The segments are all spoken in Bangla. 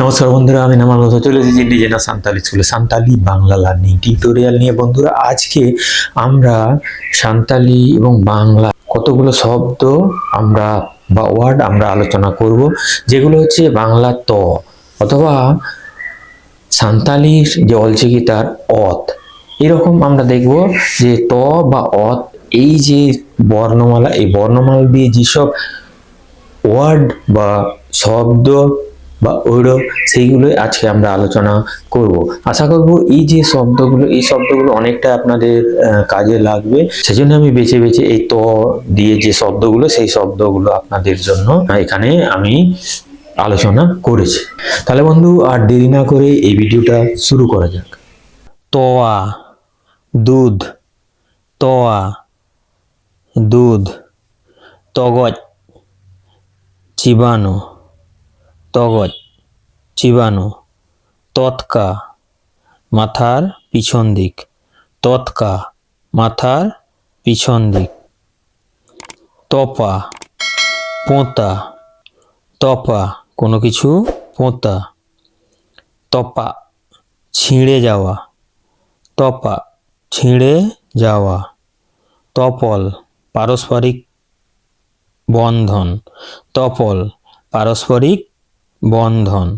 নমস্কার বন্ধুরা, আমি নামাল মতো চলে এসেছি ডিজেনা সান্তালি স্কুলে। সান্তালি বাংলা লার্নিং টিউটোরিয়াল নিয়ে। বন্ধুরা, আজকে আমরা সান্তালি এবং বাংলা কতগুলো শব্দ আমরা বা ওয়ার্ড আমরা আলোচনা করব, যেগুলো হচ্ছে বাংলা ত অথবা সান্তালির যে অলচিকি তার অত। এরকম আমরা দেখব যে ত বা অত, এই যে বর্ণমালা, এই বর্ণমালা দিয়ে যেসব ওয়ার্ড বা শব্দ বা ওইরো সেইগুলোই আজকে আমরা আলোচনা করব। আশা করব এই যে শব্দগুলো, এই শব্দগুলো অনেকটা আপনাদের কাজে লাগবে। সেজন্য আমি বেছে বেছে এই ত দিয়ে যে শব্দগুলো, সেই শব্দগুলো আপনাদের জন্য এখানে আমি আলোচনা করেছি। তাহলে বন্ধু, আর দেরি না করে এই ভিডিওটা শুরু করা যাক। তোয়া, দুধ তোয়া, দুধ, তগজ চিবানো তগজ চিবানো তৎকা, মাথার পিছন দিক। তৎকা, মাথার পিছন দিক। তপা, পোঁতা। তপা, কোনো কিছু পোঁতা। তপা, ছিঁড়ে যাওয়া। তপা, ছিঁড়ে যাওয়া। তপল, পারস্পরিক বন্ধন। তপল, পারস্পরিক বন্ধন।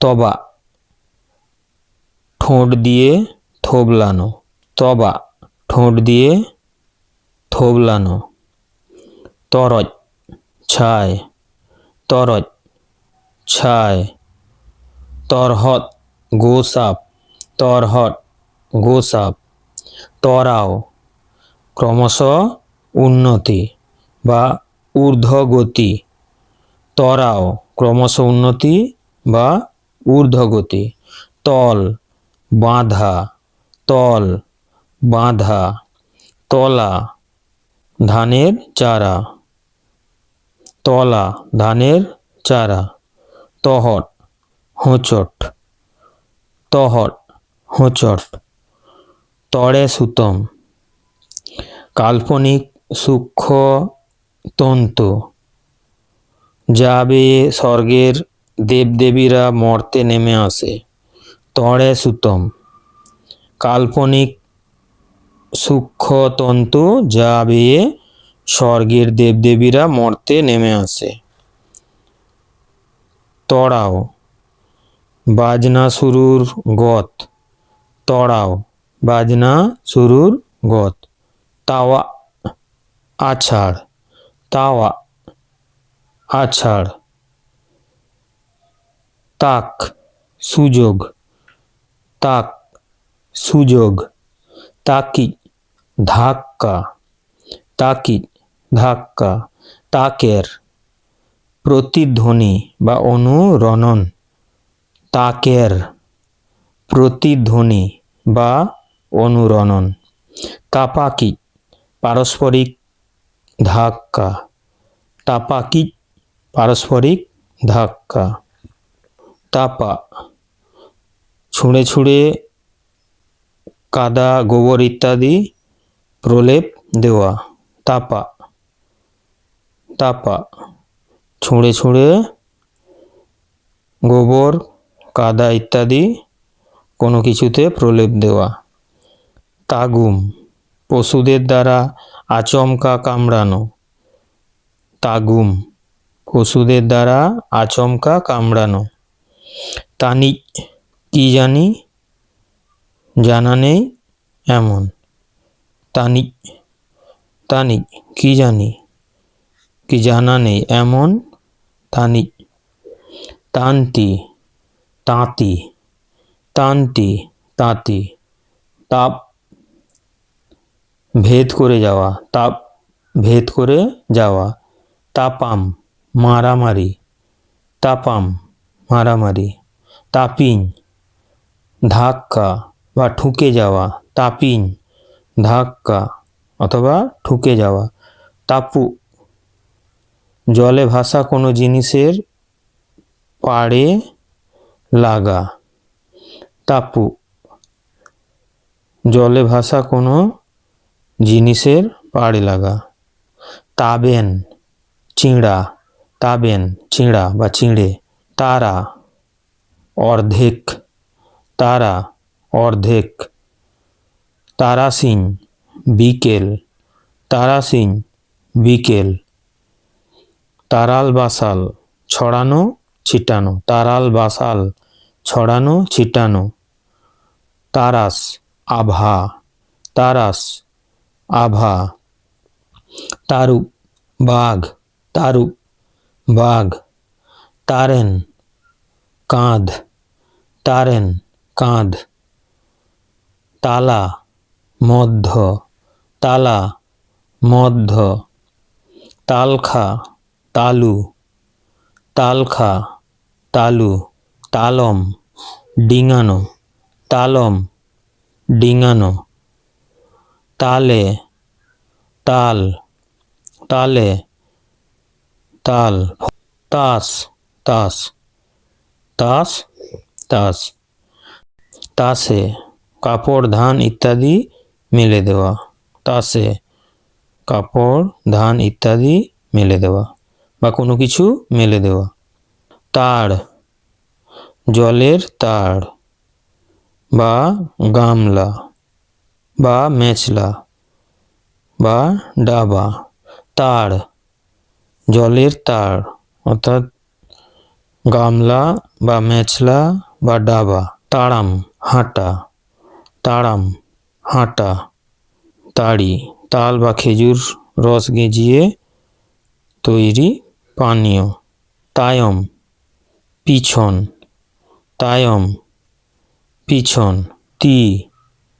তবা। ঠোঁট দিয়ে থোবলানো। তবা। ঠোঁট দিয়ে থোবলানো। তরজ। ছায় তরজ। ছায় তরহত গোসাপ। তরহট গোসাপ। তরাও। ক্রমশ উন্নতি বা ঊর্ধ্বগতি। তরাও, ক্রমশ উন্নতি বা ঊর্ধ্বগতি। তল, বাঁধা। তল, বাঁধা। তলা, ধানের চারা। তলা, ধানের চারা। তহট, হোঁচট। তহট, হোঁচট। তড়ে সুতম। কাল্পনিক সূক্ষ্ম তন্তু যাবে স্বর্গের দেবদেবীরা মর্তে নেমে আসে। তড়ে সুতম। কাল্পনিক সূক্ষ্ম তন্তু যা বেয়ে স্বর্গের দেবদেবীরা মর্তে নেমে আসে। তড়াও। বাজনা শুরুর গত। তড়াও। বাজনা শুরুর গত। তাওয়া আছাড়। তাওয়া আছাড়। তাক, সুযোগ। তাক, সুযোগ। তাকি, ধাক্কা। তাকি, ধাক্কা। তাকের প্রতিধ্বনি বা অনুরণন। তাকের প্রতিধ্বনি বা অনুরণন। তাপাকি পারস্পরিক ধাক্কা। তাপাকি পারস্পরিক ধাক্কা। তাপা। ছুঁড়ে ছুঁড়ে কাদা, গোবর ইত্যাদি প্রলেপ দেওয়া। তাপা। তাপা। ছুঁড়ে ছুঁড়ে গোবর, কাদা ইত্যাদি কোনো কিছুতে প্রলেপ দেওয়া। তাগুম। পশুদের দ্বারা আচমকা কামড়ানো। তাগুম। পশুদের দ্বারা আচমকা কামড়ানো। তানি কি জানি? জানা নেই এমন। তানি তানি কি জানি? কি জানা নেই এমন? তানি, তান্তি, তাঁতি তান্তি, তাঁতি, তাপ ভেদ করে যাওয়া, তাপ ভেদ করে যাওয়া, তাপাম। মারামারি, তাপাম, মারামারি তাপিং ধাক্কা বা ঠুকে যাওয়া তাপিং ধাক্কা অথবা ঠুকে যাওয়া, তাপু। জলে ভাসা কোনো জিনিসের পাড়ে লাগা, তাপু। জলে ভাসা কোনো জিনিসের পাড়ে লাগা, তাবেন, চিঁড়া। তাবেন, চিঁড়া বা চিঁড়ে, তারা অর্ধেক তারা অর্ধেক তারাসিং বিকেল তারাসিং বিকেল তারাল বাসাল ছড়ানো, ছিটানো তারাল বাসাল ছড়ানো, ছিটানো, তারাস, আভা তারাস, আভা তারুপ বাঘ তারুপ বাঘ, তারেন, কাঁধ তারেন, কাঁধ, তালা, মধ্য তালা, মধ্য, তালখা, তালু তালখা, তালু, তালম, ডিঙানো তালম, ডিঙানো, তালে, তাল, তালে তাল, তাস তাস তাস তাস, তাসে কাপড়, ধান ইত্যাদি মেলে দেওয়া, তাসে কাপড়, ধান ইত্যাদি মেলে দেওয়া বা কোনো কিছু মেলে দেওয়া। তার, জলের তার বা গামলা বা মেচলা বা ডাবা। তাড় জলের তার, অর্থাৎ গামলা বা মেচলা বা ডাবা। তাড়াম হাঁটা। তাড়াম হাঁটা। তাড়ি তাল বা খেজুর রস গেঁজিয়ে তৈরি পানীয়। তায়ম, পিছন। তায়ম, পিছন। তি,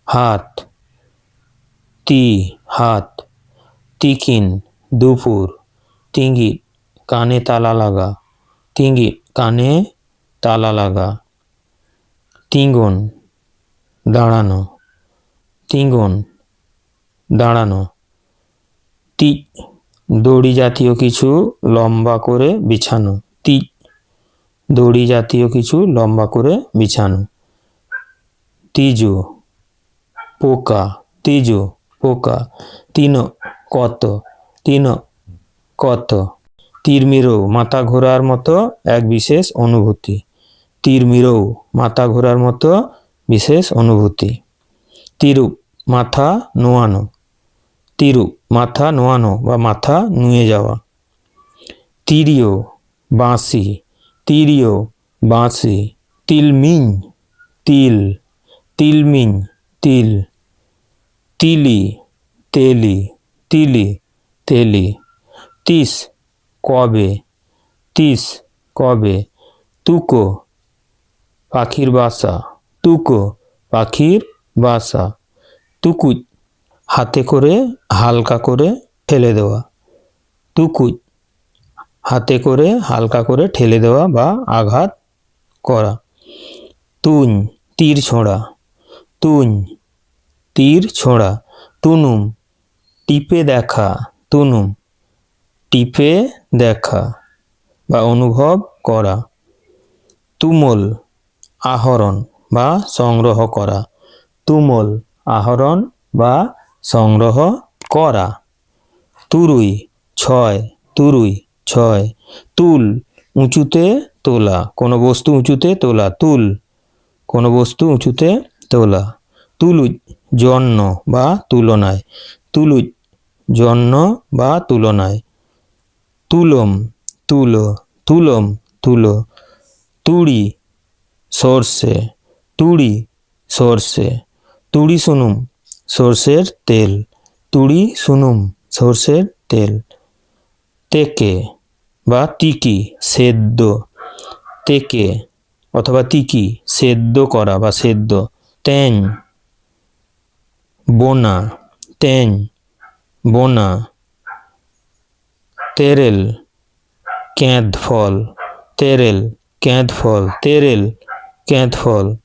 হাত। তি, হাত। তিকিন দুপুর। তিঙ্গি, কানে তালা লাগা। তিঙ্গি, কানে তালা লাগা। তিঙ্গন, দাঁড়ানো। তিঙ্গন, দাঁড়ানো। তি, দড়ি জাতীয় কিছু লম্বা করে বিছানো। তি, দড়ি জাতীয় কিছু লম্বা করে বিছানো। তিজু, পোকা। তিজু, পোকা। তিন, কত। তিন কত? তিরমিরৌ, মাথা ঘোরার মতো এক বিশেষ অনুভূতি। তিরমিরৌ, মাথা ঘোরার মতো বিশেষ অনুভূতি। তিরুপ, মাথা নোয়ানো। তিরুপ, মাথা নোয়ানো বা মাথা নুয়ে যাওয়া। তিরিয় বাঁশি। তিরিয় বাঁশি। তিলমিং, তিল। তিলমিং, তিল। তিলি, তেলি। তিলি, তেলি। তিস, কবে? তিস, কবে? তুকো, পাখির বাসা। তুকো, পাখির বাসা। তুকুচ হাতে করে হালকা করে ঠেলে দেওয়া। তুকুচ হাতে করে হালকা করে ঠেলে দেওয়া বা আঘাত করা। তুন, তীর ছোঁড়া। তুন, তীর ছোঁড়া। তুনুম, টিপে দেখা। তুনুম টিপে দেখা বা অনুভব করা। তুমল আহরণ বা সংগ্রহ করা। তুমল আহরণ বা সংগ্রহ করা। তুরুই, ছয় তুরুই, ছয়। তুল, উঁচুতে তোলা। কোনো বস্তু উঁচুতে তোলা। তুল, কোনো বস্তু উঁচুতে তোলা। তুলুজ জন্য বা তুলনায়। তুলুজ জন্য বা তুলনায়। তুলম, তুলো তুলম, তুলো। তুড়ি, সর্ষে। তুড়ি সর্ষে। তুড়ি শুনুম সর্ষের তেল। তুড়ি শুনুম সর্ষের তেল। তেকে বা তিকি সেদ্ধ তেকে অথবা তিকি সেদ্ধ করা বা সেদ্ধ তেং বোনা। তেং বোনা। তেরেল ক্যাঁদ ফল, তেরেল ক্যাঁদ ফল, তেরেল ক্যাঁদ ফল।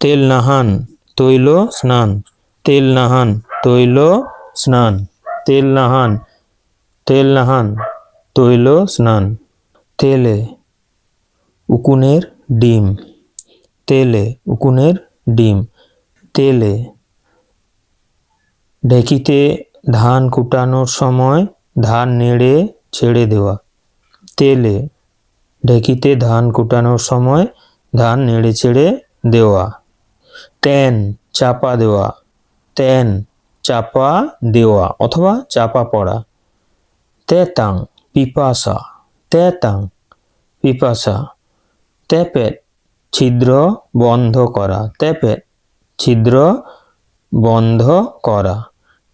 তেল নাহান, তৈল স্নান। তেল নাহান, তৈল স্নান। তেল নাহান তেল নাহান, তৈল স্নান। তেলে উকুনের ডিম। তেলে উকুনের ডিম। তেলে ঢেকিতে ধান কুটানোর সময় ধান নেড়ে ছেড়ে দেওয়া। তেলে ঢেকিতে ধান কুটানোর সময় ধান নেড়ে চেড়ে দেওয়া। তেন চাপা দেওয়া। তেন চাপা দেওয়া অথবা চাপা পড়া। তেতাং পিপাসা। তেতাং পিপাসা। তেপেট ছিদ্র বন্ধ করা। তেপেট ছিদ্র বন্ধ করা।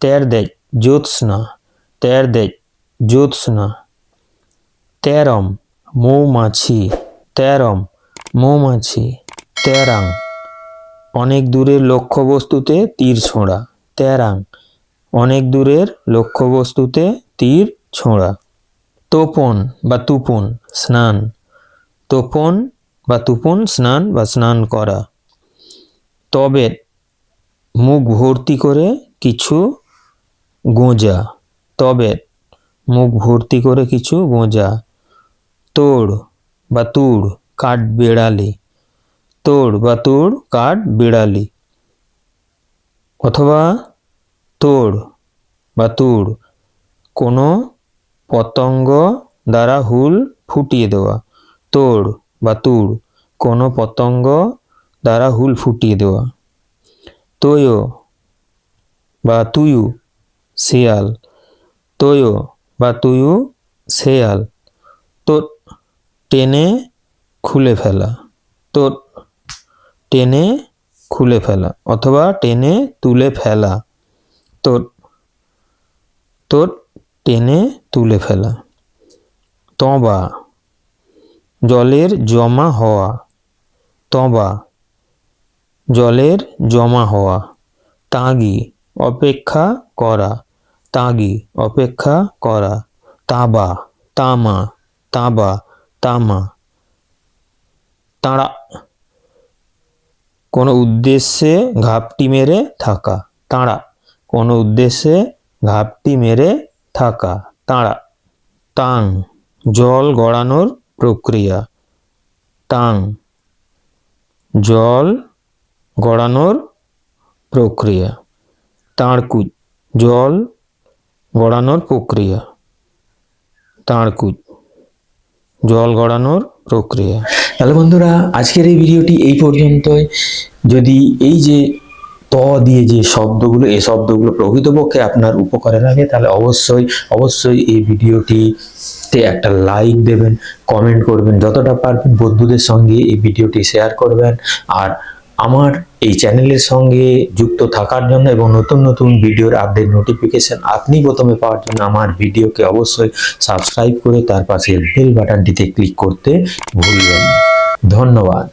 তের দেজ জ্যোৎস্না। তের দেজ জ্যোৎস্না তেরম মৌমাছি। তেরম মৌমাছি। তেরাং অনেক দূরের লক্ষ্যবস্তুতে তীর ছোঁড়া। তেরাং অনেক দূরের লক্ষ্যবস্তুতে তীর ছোঁড়া। তোপন বা তুপন, স্নান। তোপন বা তুপন, স্নান বা স্নান করা। তবে মুখ ভর্তি করে কিছু গোঁজা। তবে মুখ ভর্তি করে কিছু গোঁজা। তোড় বা তুড় কাঠ বেড়ালি। তোড় বা তুড় কাঠ বেড়ালি। অথবা তোড় বা তুড় কোনো পতঙ্গ দ্বারা হুল ফুটিয়ে দেওয়া। তোড় বা তুড় কোনো পতঙ্গ দ্বারা হুল ফুটিয়ে দেওয়া। তোয় বা তুয়ু, শিয়াল তোয় বা তুয়ু শেয়াল তো টেনে খুলে ফেলা। তো টেনে খুলে ফেলা অথবা টেনে তুলে ফেলা। তো তো টেনে তুলে ফেলা। তবা, জলের জমা হওয়া। তবা, জলের জমা হওয়া। তাগি, অপেক্ষা করা। তাগি, অপেক্ষা করা, তাবা, তামা তাবা, তামা। তাড়া কোনো উদ্দেশ্যে ঘাপটি মেরে থাকা। তাড়া কোনো উদ্দেশ্যে ঘাপটি মেরে থাকা। তাড়া তাং, জল গড়ানোর প্রক্রিয়া। তাং, জল গড়ানোর প্রক্রিয়া। তাঁড়কুচ জল গড়ানোর প্রক্রিয়া। তাঁড়কুচ জল গড়ানোর প্রক্রিয়া। তাহলে বন্ধুরা, আজকের এই ভিডিওটি এই পর্যন্তই। যদি এই যে ত দিয়ে যে শব্দগুলো এই শব্দগুলো প্রকৃতপক্ষে আপনার উপকারে লাগে, তাহলে অবশ্যই অবশ্যই এই ভিডিওটিতে একটা লাইক দেবেন, কমেন্ট করবেন, যতটা পারবেন বন্ধুদের সঙ্গে এই ভিডিওটি শেয়ার করবেন। আর আমার এই চ্যানেলের সঙ্গে যুক্ত থাকার জন্য এবং নতুন নতুন ভিডিওর আপডেট নোটিফিকেশন আপনি প্রথমে পাওয়ার জন্য আমার ভিডিওকে অবশ্যই সাবস্ক্রাইব করে তার পাশে বেল বাটনটিতে ক্লিক করতে ভুলবেন না। ধন্যবাদ